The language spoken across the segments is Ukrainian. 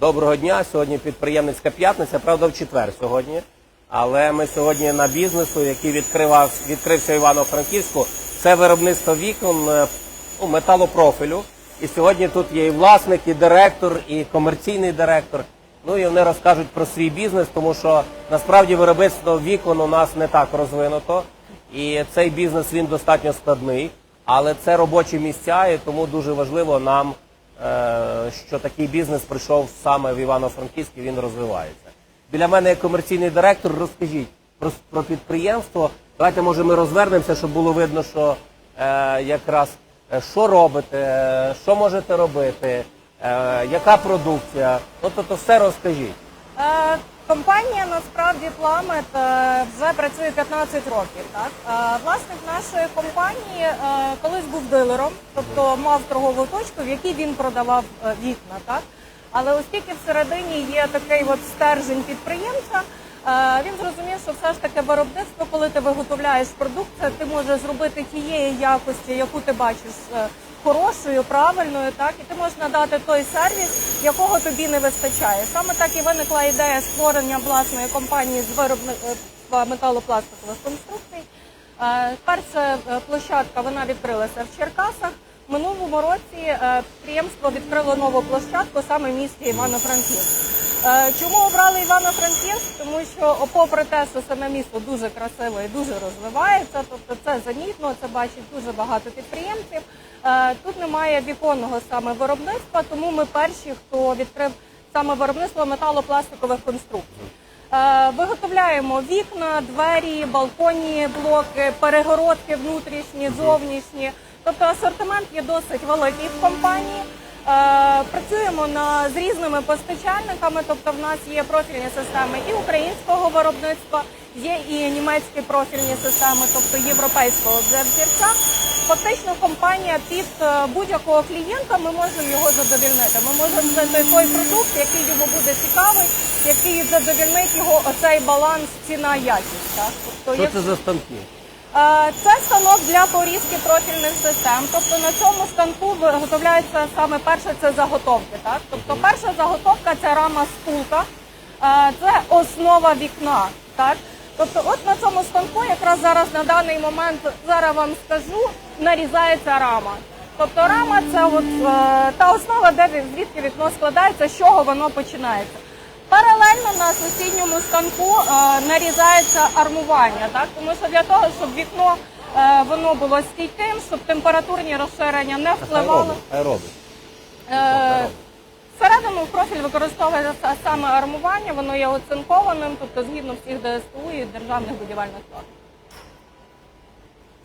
Доброго дня. Сьогодні підприємницька п'ятниця, правда, в четвер сьогодні. Але ми сьогодні на бізнесу, який відкривав, відкрився Івано-Франківську. Це виробництво вікон е, ну, металопрофілю. І сьогодні тут є і власник, і директор, і комерційний директор. Ну і вони розкажуть про свій бізнес, тому що насправді виробництво вікон у нас не так розвинуто. І цей бізнес він достатньо складний, але це робочі місця, і тому дуже важливо нам, що такий бізнес прийшов саме в Івано-Франківськ і він розвивається. Біля мене як комерційний директор. Розкажіть про, про підприємство. Давайте може ми розвернемося, щоб було видно, що е, якраз е, що робите, е, що можете робити, е, яка продукція. От то все розкажіть. Компанія насправді Пламет е, вже працює 15 років. Так Е, власник нашої компанії е, колись був дилером, тобто мав торгову точку, в якій він продавав вікна. Так але оскільки всередині є такий от стержень підприємця. Він зрозумів, що все ж таки виробництво, коли ти виготовляєш продукцію, ти можеш зробити тієї якості, яку ти бачиш хорошою, правильною, так і ти можеш надати той сервіс, якого тобі не вистачає. Саме так і виникла ідея створення власної компанії з виробництва металопластикових конструкцій. Е, Перша е, площадка вона відкрилася в Черкасах. Минулому році е, підприємство відкрило нову площадку саме в місті Івано-Франківськ. Е, Чому обрали Івано-Франківськ? Тому що, попри те, що саме місто дуже красиво і дуже розвивається, тобто це замітно, це бачить дуже багато підприємців. Е, Тут немає віконного саме виробництва, тому ми перші, хто відкрив саме виробництво металопластикових конструкцій. Е, Виготовляємо вікна, двері, балконні блоки, перегородки внутрішні, зовнішні. Тобто асортимент є досить великий в компанії. Е, Працюємо на, з різними постачальниками, тобто в нас є профільні системи і українського виробництва, є і німецькі профільні системи, тобто європейського вже взірця. Фактично компанія під е, будь-якого клієнта ми можемо його задовільнити. Ми можемо знайти той продукт, який йому буде цікавий, який задовільнить його оцей баланс ціна якість. Так? Тобто, Що як- це за станки? Е, Це станок для порізки профільних систем. Тобто на цьому станку виготовляється саме перше це заготовки. Так? Тобто перша заготовка це рама стулка, Е, це основа вікна. Так? Тобто, от на цьому станку, якраз зараз на даний момент, зараз вам скажу, нарізається рама. Тобто рама це от, е, та основа, де звідки вікно складається, з чого воно починається. Паралельно на сусідньому станку е, нарізається армування, так? тому що для того, щоб вікно е, воно було стійким, щоб температурні розширення не впливали. робить. Е, Всередину в профіль використовується саме армування, воно є оцинкованим, тобто згідно всіх ДСТУ і державних будівельних норм.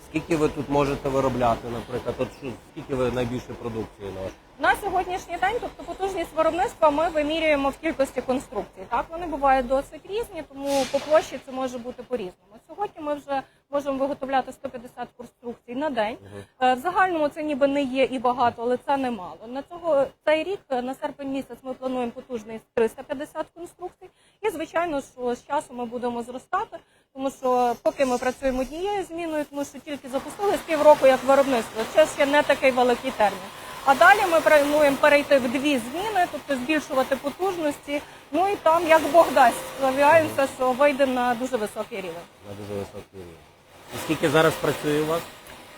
Скільки ви тут можете виробляти, наприклад? От що, скільки ви найбільше продукції на На сьогоднішній день, тобто потужність виробництва, ми вимірюємо в кількості конструкцій. Так вони бувають досить різні, тому по площі це може бути по-різному. Сьогодні ми вже можемо виготовляти 150 конструкцій на день. Е, В загальному це ніби не є і багато, але це немало. На цього цей рік е, на серпень місяць ми плануємо потужність 350 конструкцій. І звичайно, що з часом ми будемо зростати, тому що поки ми працюємо однією зміною, тому що тільки запустили з півроку як виробництво. Це ще не такий великий термін. А далі ми плануємо перейти в дві зміни, тобто збільшувати потужності. Ну і там, як Бог дасть, сподіваємося, що вийде на дуже високий рівень. на дуже високий рівень? І скільки зараз працює у вас?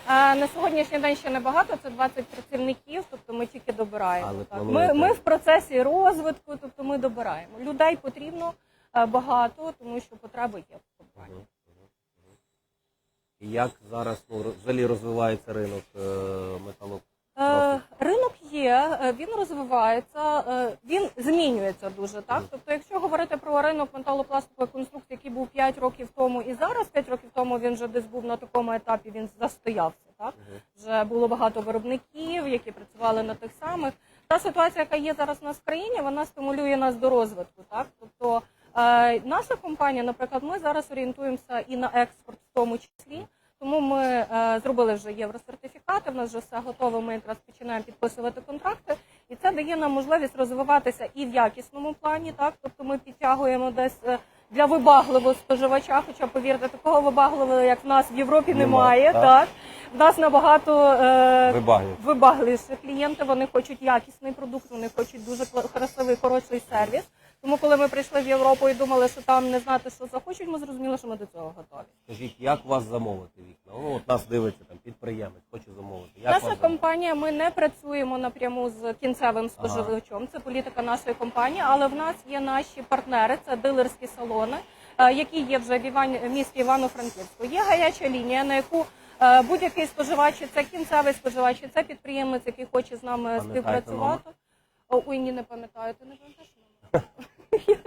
А, на сьогоднішній день ще небагато, це 20 працівників, тобто ми тільки добираємо. Але Так. Ми, плануєте? ми в процесі розвитку, тобто ми добираємо. Людей потрібно е, багато, тому що потреби є в компанії. І як зараз ну, роз- взагалі розвивається ринок е, металу? Е, Ринок є, е, він розвивається, е, він змінюється дуже. Так, тобто, якщо говорити про ринок металопластикової конструкції, який був 5 років тому і зараз, 5 років тому він вже десь був на такому етапі, він застоявся. Так вже було багато виробників, які працювали на тих самих. Та ситуація, яка є зараз у нас в країні, вона стимулює нас до розвитку. Так, тобто наша компанія, наприклад, ми зараз орієнтуємося і на експорт в тому числі. Тому ми е, зробили вже євросертифікати. В нас вже все готове. Ми якраз починаємо підписувати контракти, і це дає нам можливість розвиватися і в якісному плані. Так, тобто ми підтягуємо десь е, для вибагливого споживача. Хоча повірте, такого вибагливого, як в нас в Європі, Нема, немає. так. Так в нас набагато е, вибагливіші клієнти. Вони хочуть якісний продукт, вони хочуть дуже красивий, хороший сервіс. Сказати, що там не знати, що захочуть, ми зрозуміли, що ми до цього готові. Скажіть, як вас замовити вікна? Ну, от нас дивиться там підприємець, хоче замовити. Як Наша вас компанія, ми не працюємо напряму з кінцевим споживачом. Це політика нашої компанії, але в нас є наші партнери, це дилерські салони, е, які є вже в Іван... в місті Івано-Франківську. Є гаряча лінія, на яку е, будь-який споживач, це кінцевий споживач, це підприємець, який хоче з нами Пам'ятаєте співпрацювати. О, Ой, ні, не пам'ятаю, ти не пам'ятаєш? Номер?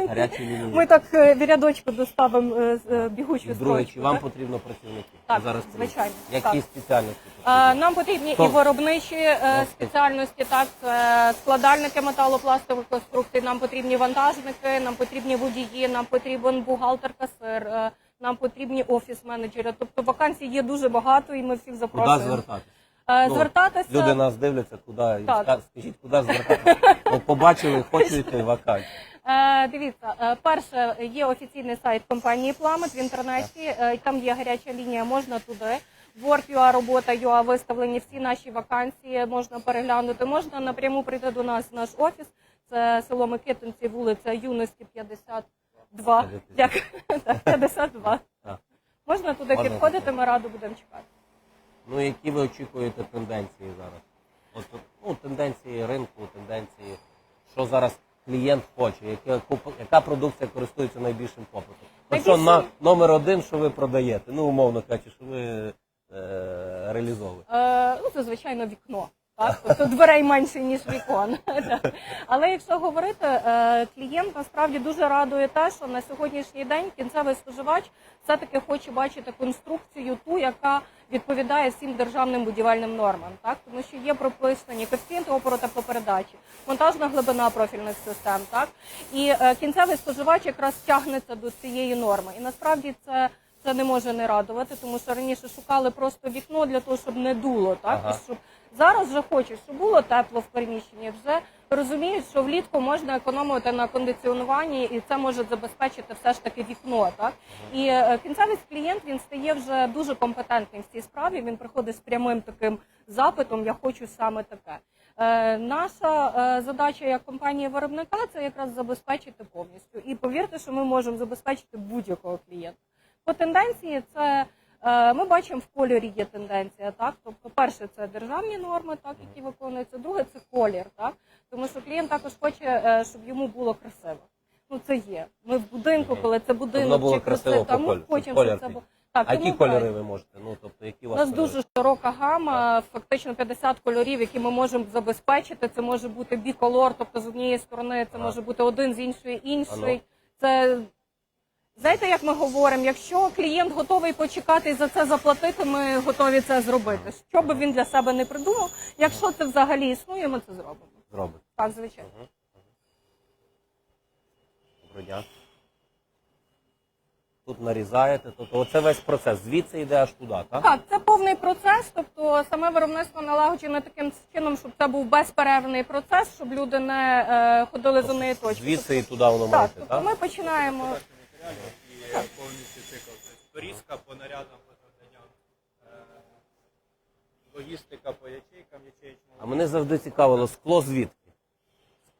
гарячі лінії? Ми так е, в рядочку доставимо е, з- е, бігучу друге, строчку. вам так? потрібно працівники? Так, Зараз звичайно, Які так. спеціальності Е. Нам потрібні Хто? і виробничі е, Ну, спеціальності, так це складальники металопластових конструкцій. Нам потрібні вантажники, нам потрібні водії, нам потрібен бухгалтер-касир, е, нам потрібні офіс-менеджери. Тобто вакансій є дуже багато, і ми всіх Куди запрошуємо. звертатися? Ну, Звертатися Люди нас дивляться, куди Так. Скажіть, куди звертатися? Ну, побачили, хочете вакансію. Е, Дивіться, е, перше є офіційний сайт компанії Пламет в інтернеті. е, Там є гаряча лінія, можна туди. Work.ua, робота .ua виставлені всі наші вакансії, можна переглянути. Можна напряму прийти до нас в наш офіс. Це село Микитинці, вулиця Юності 52. Дякую. Так, 52. Так. Можна туди Можна підходити, ми радо будемо чекати. Ну, які ви очікуєте тенденції зараз? От, ну, тенденції ринку, тенденції, що зараз клієнт хоче, яка, яка продукція користується найбільшим попитом? От що на, номер один, що ви продаєте? Ну, умовно кажучи, що ви е, реалізовуєте. Е, ну, це звичайно вікно. Тобто дверей менше ніж вікон. Але якщо говорити, е, клієнт насправді дуже радує те, що на сьогоднішній день кінцевий споживач все-таки хоче бачити конструкцію, ту, яка відповідає всім державним будівельним нормам, так тому що є прописані коефіцієнти опору теплопередачі, монтажна глибина профільних систем, так і е, кінцевий споживач якраз тягнеться до цієї норми. І насправді це. Це не може не радувати, тому що раніше шукали просто вікно для того, щоб не дуло, так Ага. щоб зараз вже хочуть, щоб було тепло в приміщенні. Вже розуміють, що влітку можна економити на кондиціонуванні, і це може забезпечити все ж таки вікно. Так і е, кінцевий клієнт він стає вже дуже компетентним в цій справі. Він приходить з прямим таким запитом: Я хочу саме таке. Е, наша е, задача як компанії виробника це якраз забезпечити повністю. І повірте, що ми можемо забезпечити будь-якого клієнта. По тенденції це ми бачимо в кольорі є тенденція. Так, тобто, перше це державні норми, так які виконуються. Друге це колір, так тому що клієнт також хоче, е, щоб йому було красиво. Ну це є. Ми в будинку, коли це будинок було чи красиво красиво, там ми хочемо, щоб це було. Так, А які кольори ви можете? Ну, тобто, які у У вас нас кольори? дуже широка гама, фактично 50 кольорів, які ми можемо забезпечити. Це може бути біколор, тобто з однієї сторони це Ага. може бути один з іншої інший. Ано. Це знаєте, як ми говоримо, якщо клієнт готовий почекати і за це заплатити, ми готові це зробити. Що би він для себе не придумав, якщо це взагалі існує, ми це зробимо. зробите? Так, звичайно. Доброго дня. Тут нарізаєте, тобто оце весь процес. Звідси йде аж туди, так? Так, це повний процес, тобто саме виробництво налагоджене таким чином, щоб це був безперервний процес, щоб люди не е, ходили з однієї точки. Звідси і туди воно Так, маєте, тобто так? ми починаємо. Матеріалів і повністю цикл. Тобто порізка по нарядам, по завданням, е, логістика по ячейкам, ячеечному. А мене завжди цікавило, скло звідки?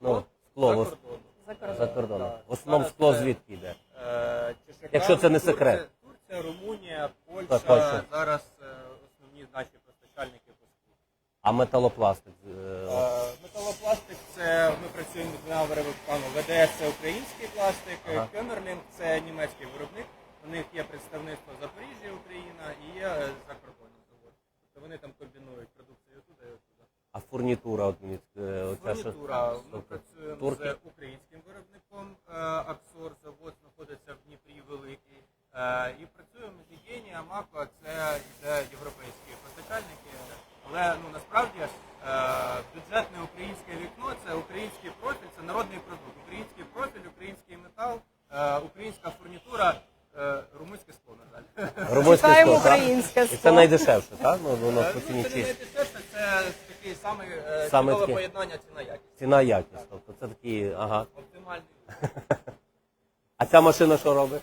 Ну, скло за ос- кордоном. за за кордон. кордоном. В основному Зараз скло це- звідки йде? Е, Якщо це не Турція- секрет. Турція, Румунія, Польща, Так, Польща. зараз е, основні наші постачальники по склу. А металопластик? е, Е, Металопластик це ми працюємо з двома виробниками. ВДС це український пластик, Ага. Кемерлінг це німецький виробник. У них є представництво Запоріжжя, Україна і є е, кордоном завод. Тобто вони там комбінують продукцію туди і туди. А фурнітура, от мені е, оця що- Фурнітура. Ми працюємо турки? з українським виробником е, Аксор. Завод знаходиться в Дніпрі Великий. Е, І працюємо з Єгені, Амако, це йде європейські постачальники. Але ну насправді е, бюджетне українське вікно це український профіль, це народний продукт. Український профіль, український метал, е, українська фурнітура, е, румунське скло, на жаль. Румунське Українське І це найдешевше, так? Ну, воно Е, по ну, ціні це не чисті. це такий самий е, Саме чудове таке. поєднання ціна якість. Ціна якість. Тобто це такі, ага. Оптимальний. А ця машина що робить?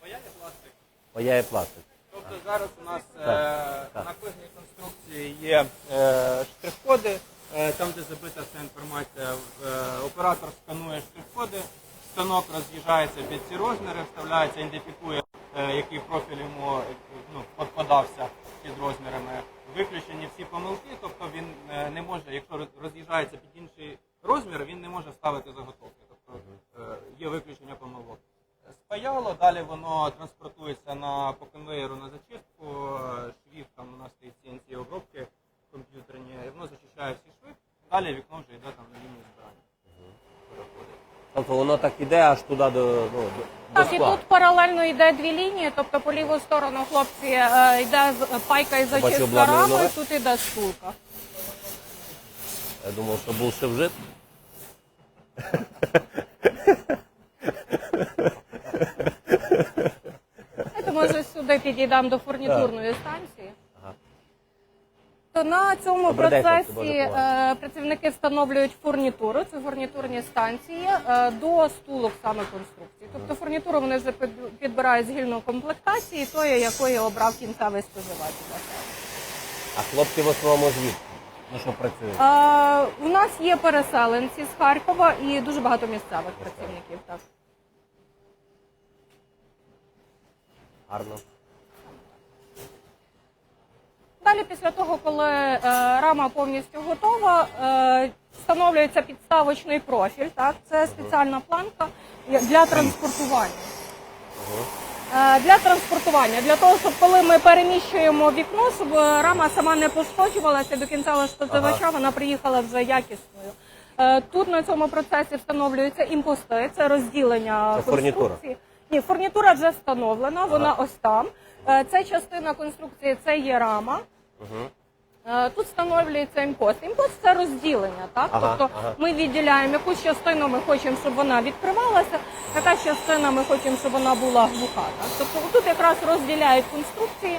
Паяльний пластик. Паяє пластик. Тобто зараз у нас е, так. на кожній конструкції є е, штрих-коди, е, там де забита вся інформація, в- е, оператор сканує штрих-коди, станок роз'їжджається під ці розміри, вставляється, ідентифікує, який профіль йому е, ну, подався під розмірами. Виключені всі помилки, тобто він е, не може, якщо роз'їжджається під інший розмір, він не може ставити заготовки. Тобто е, є виключення помилок. Спаяло, далі воно транспортується на по конвеєру на зачистку, е, швів там у нас стоїть CNC обробки комп'ютерні, і воно зачищає всі шви, далі вікно вже йде там на лінію збирання. Тобто воно так іде аж туди до, ну, до, Так, і тут паралельно йде дві лінії, тобто по ліву сторону хлопці е, йде з- пайка і зачистка обладнання рами, нове? тут іде стулка. Я думав, що був ще шевжит. Давайте, може, сюди підійдемо до фурнітурної станції. Ага. То на цьому Добрий день, хлопці, процесі Боже, е, працівники встановлюють фурнітуру, це фурнітурні станції е, до стулок саме конструкції. Тобто фурнітуру вони вже під- підбирають згідно комплектації, тої, якої обрав кінцевий споживач. А хлопці в основному звідки? Ну що працюють? Е, У нас є переселенці з Харкова і дуже багато місцевих працівників. Так. Гарно. Далі, після того, коли е, рама повністю готова, е, встановлюється підставочний профіль. Так, це спеціальна планка для транспортування. Е, Для транспортування, для того, щоб коли ми переміщуємо вікно, щоб е, рама сама не пошкоджувалася до кінцевого споживача, вона приїхала вже якісною. Е, Тут на цьому процесі встановлюються імпости, це розділення Це фурнітура? конструкції. Ні, фурнітура вже встановлена, вона ось там. Е, Це частина конструкції, це є рама. Угу. Е, Тут встановлюється імпост. Імпост це розділення, так? Ага, тобто ага. ми відділяємо якусь частину, ми хочемо, щоб вона відкривалася, яка частина ми хочемо, щоб вона була глуха. Так? Тобто тут якраз розділяють конструкції,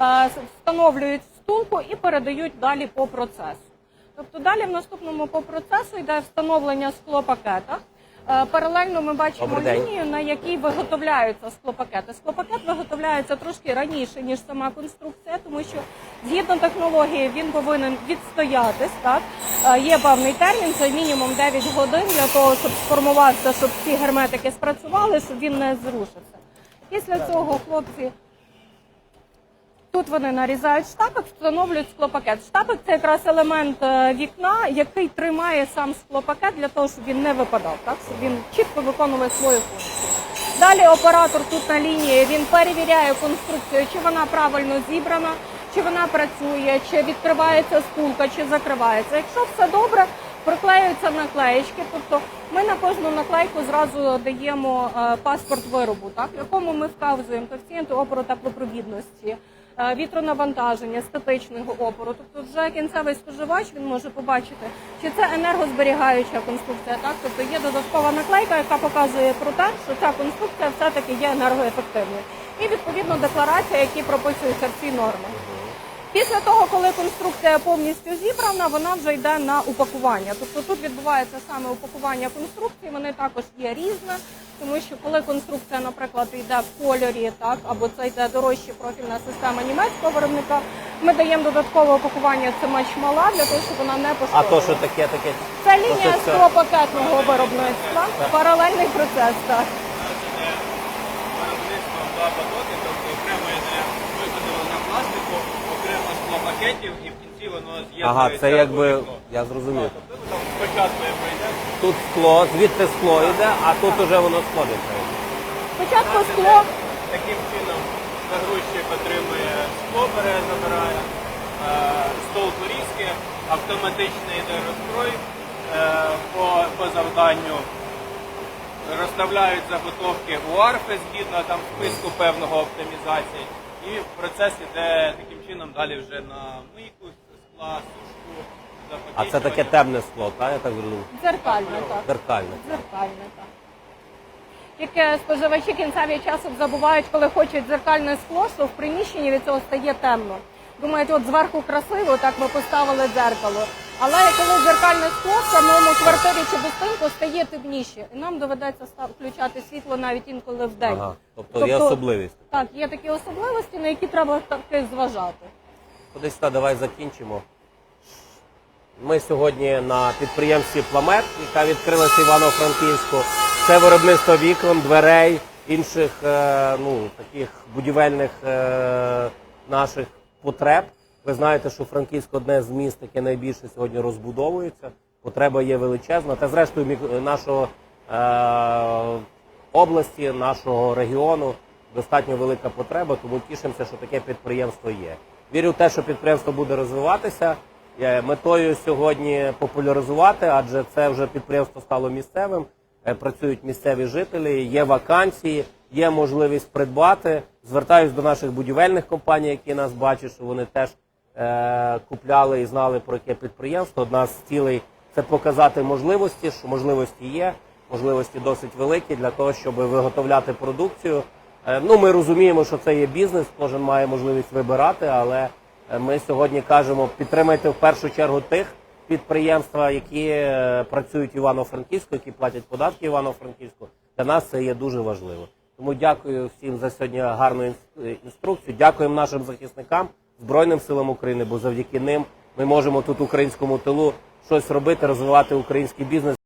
е, встановлюють стулку і передають далі по процесу. Тобто далі в наступному по процесу йде встановлення склопакета. Е, Паралельно ми бачимо лінію, на якій виготовляються склопакети. Склопакет виготовляється трошки раніше, ніж сама конструкція, тому що згідно технології він повинен відстоятись. Так? Е, Є певний термін, це мінімум 9 годин для того, щоб сформувався, щоб ці герметики спрацювали, щоб він не зрушився. Після цього хлопці Тут вони нарізають штапик, встановлюють склопакет. Штапик це якраз елемент е, вікна, який тримає сам склопакет для того, щоб він не випадав, так щоб він чітко виконував свою функцію. Далі оператор тут на лінії він перевіряє конструкцію, чи вона правильно зібрана, чи вона працює, чи відкривається стулка, чи закривається. Якщо все добре, приклеюються наклеєчки. Тобто ми на кожну наклейку зразу даємо е, паспорт виробу, так якому ми вказуємо коефіцієнти опору теплопровідності. Е, Вітронавантаження, статичного опору, тобто вже кінцевий споживач він може побачити, чи це енергозберігаюча конструкція, так? Тобто є додаткова наклейка, яка показує про те, що ця конструкція все-таки є енергоефективною, і відповідно декларація, які прописуються в цій норми. Після того, коли конструкція повністю зібрана, вона вже йде на упакування. Тобто тут відбувається саме упакування конструкції, вони також є різне, тому що коли конструкція, наприклад, йде в кольорі, так або це йде дорожча профільна система німецького виробника, ми даємо додаткове упакування, це меч мала для того, щоб вона не А то, що таке, таке. Це лінія це- склопакетного виробництва, паралельний процес. Так. Виробництво два потоки, тобто окремо склопакетів і в кінці воно з'єднується. Ага, це якби, вікно. я зрозумів. Тобто ну, там спочатку Тут скло, звідти скло йде, а тут уже воно сходиться. Спочатку скло. Таким чином загрузчик отримує скло, бере, забирає, е, стол порізки, автоматично йде розкрой е, по, по завданню. Розставляють заготовки у арфи згідно там списку певного оптимізації. І процес іде таким чином далі вже на мийку, скла, сушку, А це таке запакетування. темне скло, так? Я так зрозумів. Дзеркальне, так. Зеркальне. Дзеркальне, так. Тільки споживачі кінцеві часом забувають, коли хочуть дзеркальне скло, що в приміщенні від цього стає темно. Думають, от зверху красиво, так ми поставили дзеркало. Але коли дзеркальне скло в самому квартирі чи будинку стає темніше, і нам доведеться включати світло навіть інколи в день. Ага. Тобто є особливість. Так, є такі особливості, на які треба таки зважати. Кудись та давай закінчимо. Ми сьогодні на підприємстві Пламет, яка відкрилася Івано-Франківську. це виробництво вікон, дверей, інших е, ну, таких будівельних е, наших потреб. Ви знаєте, що Франківськ одне з міст, яке найбільше сьогодні розбудовується. Потреба є величезна. Та зрештою нашого е, області, нашого регіону достатньо велика потреба, тому тішимося, що таке підприємство є. Вірю в те, що підприємство буде розвиватися. Е, Метою сьогодні популяризувати, адже це вже підприємство стало місцевим. е, Працюють місцеві жителі, є вакансії, є можливість придбати. Звертаюсь до наших будівельних компаній, які нас бачать, що вони теж е, купляли і знали про яке підприємство. Одна з цілей це показати можливості, що можливості є, можливості досить великі для того, щоб виготовляти продукцію. Е, Ну, ми розуміємо, що це є бізнес, кожен має можливість вибирати, але е, ми сьогодні кажемо, підтримайте в першу чергу тих підприємства, які е, працюють в Івано-Франківську, які платять податки Івано-Франківську. Для нас це є дуже важливо. Тому дякую всім за сьогодні гарну інс- інструкцію. Дякуємо нашим захисникам, Збройним силам України, бо завдяки ним ми можемо тут українському тилу щось робити, розвивати український бізнес.